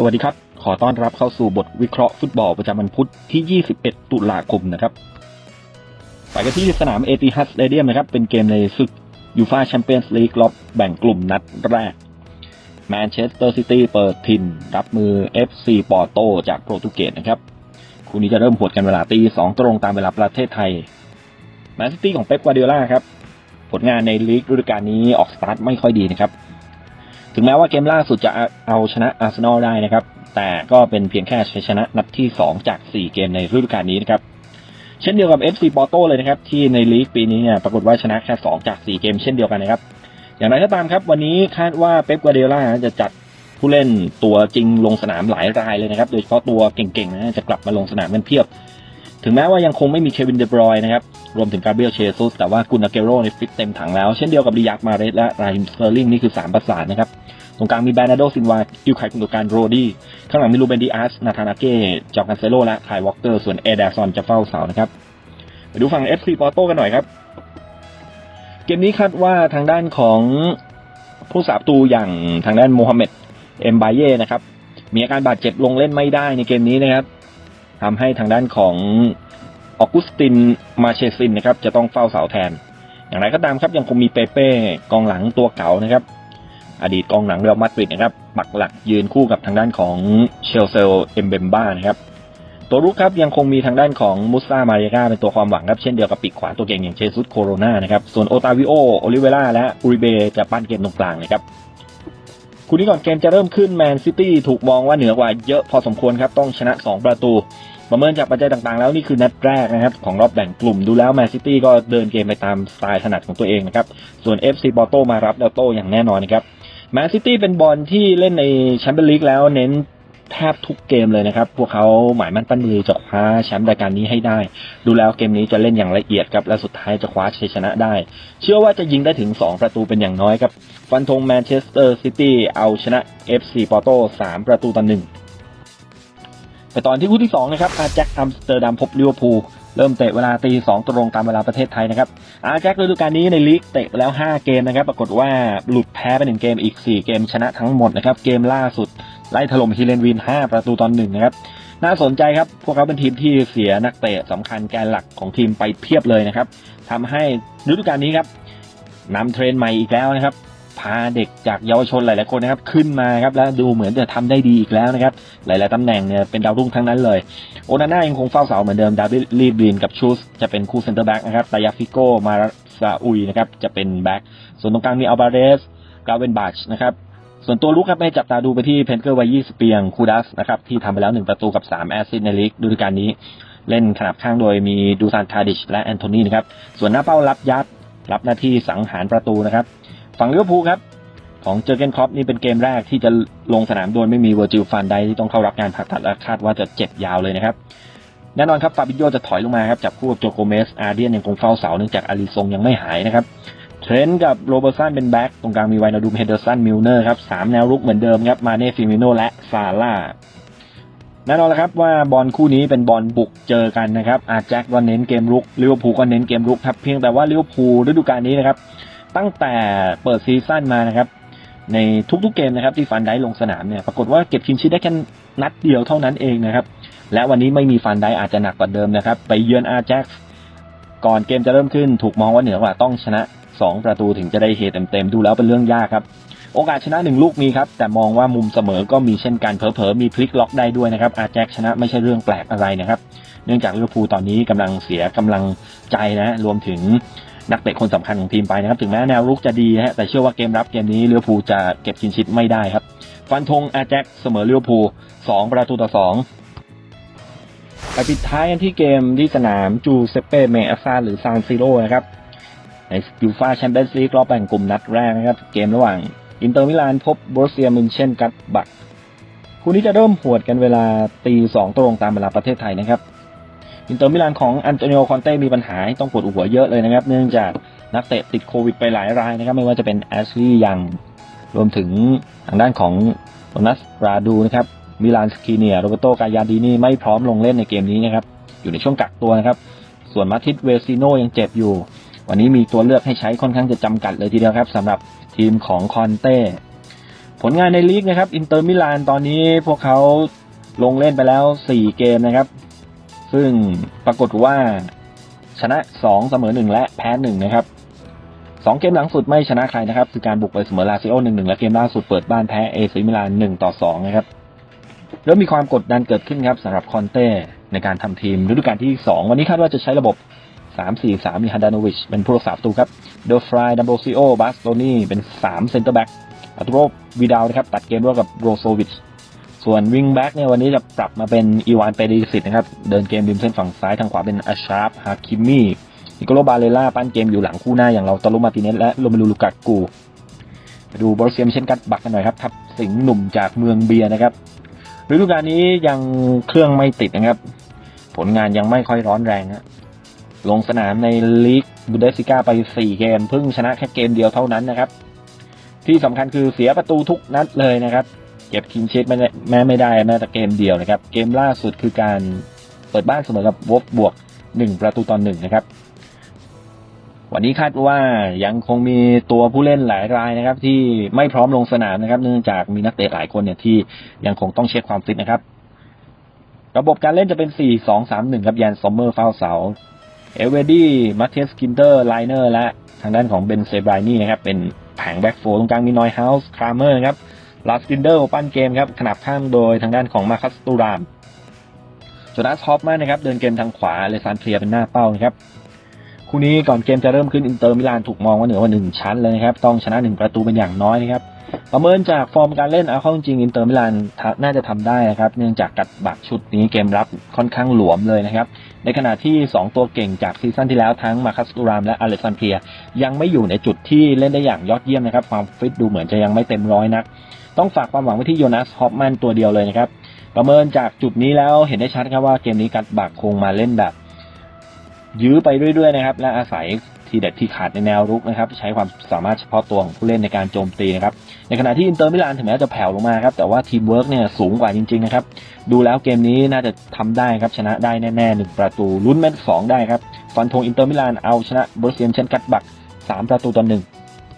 สวัสดีครับ ขอต้อนรับเข้าสู่บทวิเคราะห์ฟุตบอลประจำวันพุธที่ 21 ตุลาคมนะครับ ไปกันที่สนามเอติฮัสเตเดียมนะครับ เป็นเกมในศึกยูฟาแชมเปี้ยนส์ลีกรอบแบ่งกลุ่มนัดแรก แมนเชสเตอร์ซิตี้เปิดถิ่นรับมือ FC ปอร์โตจากโปรตุเกสนะครับ คู่นี้จะเริ่มหวดกันเวลาตีสองตรงตามเวลาประเทศไทย แมนซิตี้ของเป๊ปกวาร์ดิโอลาครับ ผลงานในลีกฤดูกาลนี้ออกสตาร์ทไม่ค่อยดีนะครับ ถึงแม้ว่าเกมล่าสุดจะเอาชนะอาร์เซนอลได้นะครับ แต่ก็เป็นเพียงแค่ชัยชนะนัดที่ 2 จาก 4 เกมในฤดูกาลนี้นะครับ เช่นเดียวกับ FC ปอร์โตเลยนะครับ ที่ในลีกปีนี้เนี่ยปรากฏว่าชนะแค่ 2 จาก 4 เกมเช่นเดียวกันนะครับ อย่างไรก็ตามครับ วันนี้คาดว่าเป๊ปกวาร์ดิโอลาจะจัดผู้เล่นตัวจริงลงสนามหลายรายเลยนะครับ โดยเฉพาะตัวเก่งๆนะจะกลับมาลงสนามกันเพียบ ถึงแม้ว่ายังคงไม่มีเควินเดบรอยนะครับ รวมถึงกาเบรียลเชซุสแต่ว่ากุนอาเกโรในฟิตเต็มถังแล้ว เช่นเดียวกับริยักมาเรสและราฮิมสเตอร์ลิงนี่คือ 3 ประสานนะครับ ตรงกลางมีแบรนาโดซินวาอิวไคคุณตัวการโรดี้ ข้างหลังมีลูเบนดิอาส นาธานาเก้ จอร์กันเซโลและไคลวอลเกอร์ ส่วนเอเดซอนจะเฝ้าเสานะครับไปดูฝั่ง FC ปอร์โตกันหน่อยครับ เกมนี้คาดว่าทางด้านของผู้สาประตูอย่างทางด้านโมฮัมเหม็ดเอ็มบาเย่นะครับมีอาการบาดเจ็บลงเล่นไม่ได้ในเกมนี้นะครับ ทำให้ทางด้านของออกุสตินมาเชซินนะครับจะต้องเฝ้าเสาแทน อย่างไรก็ตามครับยังคงมีเปเป้กองหลังตัวเก่านะครับ อดีตกองหลังเรอัลมาดริดนะครับปักหลักยืนคู่กับทางด้านของเชลเซลเอมเบมบ้านะครับตัวรุกครับยังคงมีทางด้านของมุสซามาเรกาเป็นตัวความหวังครับเช่นเดียวกับปีกขวาตัวเก่งอย่างเชซุสโคโรนานะครับส่วนโอตาวิโอโอลิเวล่าและอูริเบจะปั้นเกมตรงกลางนะครับ คู่นี้ก่อนเกมจะเริ่มขึ้นแมนซิตี้ถูกมองว่าเหนือกว่าเยอะพอสมควรครับ ต้องชนะ 2 ประตู ประเมินจากปัจจัยต่างๆ แล้วนี่คือนัดแรกนะครับ ของรอบแบ่งกลุ่มดูแล้วแมนซิตี้ก็เดินเกมไปตามสไตล์ถนัดของตัวเองนะครับ ส่วน FC บอโตมารับแล้วโตอย่างแน่นอนนะครับแมนซิตี้เป็นบอลที่เล่นในแชมเปี้ยนลีกแล้วเน้น แทบทุกเกมเลยนะครับ พวกเขาหมายมั่นปั้นมือจะคว้าแชมป์รายการนี้ให้ได้ ดูแล้วเกมนี้จะเล่นอย่างละเอียดครับและสุดท้ายจะคว้าชัยชนะได้ เชื่อว่าจะยิงได้ถึง 2 ประตูเป็นอย่างน้อยครับ ฟันธงแมนเชสเตอร์ซิตี้เอาชนะ FC ปอร์โต3ประตูต่อหนึ่งไปตอนที่คู่ที่2นะครับอาแจ็คอัมสเตอร์ดัมพบลิเวอร์พูลเริ่มเตะเวลาตีสองตรงตามเวลาประเทศไทยนะครับอาแจ็คฤดูกาลนี้ในลีกเตะไปแล้ว 5 เกมนะครับ ปรากฏว่าหลุดแพ้ไปหนึ่งเกมอีก 4 เกมชนะทั้งหมดนะครับ เกมล่าสุด ไล่ถล่มฮิเลนวิน 5 ประตูตอนหนึ่งนะครับ น่าสนใจครับ พวกเขาเป็นทีมที่เสียนักเตะสำคัญแกนหลักของทีมไปเพียบเลยนะครับทำให้ฤดูกาลนี้ครับนำเทรนใหม่อีกแล้วนะครับ พาเด็กจากเยาวชนหลาย ๆ คนนะครับ ขึ้นมาครับแล้วดูเหมือนจะทำได้ดีอีกแล้วนะครับ หลาย ๆตำแหน่งเนี่ยเป็นดาวรุ่งทั้งนั้นเลย โอนาน่ายังคงเฝ้าเสาเหมือนเดิม ดาวิดลีบลินกับชูสจะเป็นคู่เซนเตอร์แบ็กนะครับ ตายาฟิโกมาซาอุยนะครับจะเป็นแบ็กส่วนตรงกลางมีอัลบาเรสกาเวนบัชนะครับ ส่วนตัวลุกครับให้จับตาดูไปที่เพนเกอร์วัย20ปีอย่างคูดัสนะครับที่ทำไปแล้ว1ประตูกับ3แอสซิสในลีกฤดูกาลนี้เล่นขนาบข้างโดยมีดูซานคาดิชและแอนโทนีนะครับ ส่วนหน้าเป้ารับยัด รับหน้าที่สังหารประตูนะครับ ฝั่งลิเวอร์พูลครับ ของเจอเกนครอปนี่เป็นเกมแรกที่จะลงสนามโดยไม่มีเวอร์จิลฟันไดที่ต้องเข้ารับการผ่าตัดและคาดว่าจะเจ็บยาวเลยนะครับ แน่นอนครับฟาบิโยจะถอยลงมาครับจับคู่กับโจโกเมสอาร์เดียนยังคงเฝ้าเสาเนื่องจากอาริซงยังไม่หายนะครับ เทรนต์กับโรเบอร์สันเป็นแบ็กตรงกลางมีไวนาดูมเฮเดอร์สันมิลเนอร์ครับสามแนวรุกเหมือนเดิมครับมาเน่ฟิมิโนและซาร่าแน่นอนแล้วครับว่าบอลคู่นี้เป็นบอลบุกเจอกันนะครับอาแจ็คก็เน้นเกมรุกลิเวอร์พูลก็เน้นเกมรุกครับเพียงแต่ว่าลิเวอร์พูลฤดูกาลนี้นะครับตั้งแต่เปิดซีซั่นมานะครับในทุกๆเกมนะครับที่ฟันได้ลงสนามเนี่ยปรากฏว่าเก็บคินชิดได้แค่นัดเดียวเท่านั้นเองนะครับและวันนี้ไม่มีฟันไดอาจจะหนักกว่าเดิมนะครับไปเยือนอาแจ็ค ก่อนเกมจะเริ่มขึ้นถูกมองว่าเหนือกว่าต้องชนะ 2 ประตูถึงจะได้เฮเต็มๆดูแล้วเป็นเรื่องยากครับ โอกาสชนะหนึ่งลูกมีครับ แต่มองว่ามุมเสมอก็มีเช่นกันเผลอๆมีพลิกล็อกได้ด้วยนะครับ อาแจ็คชนะไม่ใช่เรื่องแปลกอะไรนะครับ เนื่องจากลิเวอร์พูลตอนนี้กำลังเสียกำลังใจนะรวมถึงนักเตะคนสำคัญของทีมไปนะครับถึงแม้แนวรุกจะดีฮะแต่เชื่อว่าเกมรับเกมนี้ลิเวอร์พูลจะเก็บคินชิดไม่ได้ครับ ฟันธงอาแจ็คเสมอลิเวอร์พูลสองประตูต่อสอง ไปปิดท้ายกันที่เกมที่สนามจูเซเป้เมอาซาหรือซานซิโร่นะครับในยูฟาแชมเปี้ยนส์ลีกรอบแบ่งกลุ่มนัดแรกนะครับ เกมระหว่างอินเตอร์มิลานพบบรเซียมินเช่นกัตบักคู่นี้จะเริ่มหวดกันเวลาตีสองตรงตามเวลาประเทศไทยนะครับ อินเตอร์มิลานของอันโตนิโอคอนเต้มีปัญหาต้องปวดหัวเยอะเลยนะครับ เนื่องจากนักเตะติดโควิดไปหลายรายนะครับ ไม่ว่าจะเป็นแอชลีย์ยังรวมถึงทางด้านของโทนัสราดูนะครับ มิลานสกีเนียโรเบโตกายาดีนี่ไม่พร้อมลงเล่นในเกมนี้นะครับ อยู่ในช่วงกักตัวนะครับ ส่วนมาทิตเวซิโนยังเจ็บอยู่ วันนี้มีตัวเลือกให้ใช้ค่อนข้างจะจำกัดเลยทีเดียวครับสำหรับทีมของคอนเต้ผลงานในลีกนะครับอินเตอร์มิลานตอนนี้พวกเขาลงเล่นไปแล้ว 4 เกมนะครับ ซึ่งปรากฏว่าชนะ 2 เสมอ 1 และแพ้ 1 นะครับ 2 เกมหลังสุดไม่ชนะใครนะครับ คือการบุกไปเสมอลาซิโอ 1-1 และเกมล่าสุดเปิดบ้านแพ้เอซิมิลาน1ต่อ2นะครับ เริ่มมีความกดดันเกิดขึ้นครับสำหรับคอนเต้ในการทำทีมฤดูกาลที่ 2 วันนี้คาดว่าจะใช้ระบบ 3-4-3 มีฮันดานโนวิชเป็นผู้รักษาประตูครับเดลฟรายดัมโบซิโอบาสโตนี่เป็น3เซนเตอร์แบ็กอัตโรวีดาวนะครับตัดเกมร่วมกับโรโซวิชส่วนวิงแบ็กเนี่ยวันนี้จะปรับมาเป็นอีวานเปดิสิตนะครับเดินเกมริมเส้นฝั่งซ้ายทางขวาเป็นอาชาร์ฟฮาคิมมี่นิโคโลบาเลล่าปั้นเกมอยู่หลังคู่หน้าอย่างเราตาลุมาติเนสและโรเมลูลูกากูไปดูบอร์เซียมเช่นกัดบักกันหน่อยครับทับสิงห์หนุ่มจากเมืองเบียนะครับ ฤดูกาลนี้ยังเครื่องไม่ติดนะครับ ผลงานยังไม่ค่อยร้อนแรงนะลงสนามในลีกบูเดสซิก้าไป 4 เกม เพิ่งชนะแค่เกมเดียวเท่านั้นนะครับ ที่สำคัญคือเสียประตูทุกนัดเลยนะครับ เก็บคินเชตแม้ไม่ได้แม้แต่เกมเดียวนะครับ เกมล่าสุดคือการเปิดบ้านเสมอกับวอฟบวก 1 ประตูต่อหนึ่งนะครับ วันนี้คาดว่ายังคงมีตัวผู้เล่นหลายรายนะครับ ที่ไม่พร้อมลงสนามนะครับ เนื่องจากมีนักเตะหลายคนเนี่ยที่ยังคงต้องเช็คความฟิตนะครับ ระบบการเล่นจะเป็น 4 2 3 1 ครับยันซอมเมอร์เฝ้าเสาเอเวดี้มาเทสกินเตอร์ไลเนอร์และทางด้านของเบนเซบรายนี่นะครับ เป็นแผงแบ็กโฟตรงกลางมีนอยเฮาส์ครามเมอร์ครับลาสกินเดอร์ปั้นเกมครับขนาบข้างโดยทางด้านของมาคัสตูรามโจนาสฮอปมนนะครับ เดินเกมทางขวาเลซานเคลียร์เป็นหน้าเป้านะครับ คู่นี้ก่อนเกมจะเริ่มขึ้นอินเตอร์มิลานถูกมองว่าเหนือกว่าหนึ่งชั้นเลยนะครับ ต้องชนะหนึ่งประตูเป็นอย่างน้อยนะครับ ประเมินจากฟอร์มการเล่นเอาเข้าจริงอินเตอร์มิลานน่าจะทำได้นะครับ เนื่องจากกัดบักชุดนี้เกมรับค่อนข้างหลวมเลยนะครับ ในขณะที่ 2 ตัวเก่งจากซีซั่นที่แล้วทั้งมาคัสตูรามและอเลซันเพีย ยังไม่อยู่ในจุดที่เล่นได้อย่างยอดเยี่ยมนะครับ ความฟิตดูเหมือนจะยังไม่เต็มร้อยนัก ต้องฝากความหวังไว้ที่โยนัสฮอปแมนตัวเดียวเลยนะครับ ประเมินจากจุดนี้แล้วเห็นได้ชัดครับว่าเกมนี้กัดบักคงมาเล่นแบบ ยื้อไปเรื่อยๆนะครับ และอาศัยทีเด็ดที่ขาดในแนวรุกนะครับ ใช้ความสามารถเฉพาะตัวของผู้เล่นในการโจมตีนะครับ ในขณะที่อินเตอร์มิลานถึงแม้จะแผ่วลงมาครับ แต่ว่าทีมเวิร์กเนี่ยสูงกว่าจริงๆนะครับ ดูแล้วเกมนี้น่าจะทำได้ครับ ชนะได้แน่ๆหนึ่งประตูลุ้นแมตช์สองได้ครับ ฟันธงอินเตอร์มิลานเอาชนะเบอร์เซียนเชนกัดบักสามประตูต่อหนึ่ง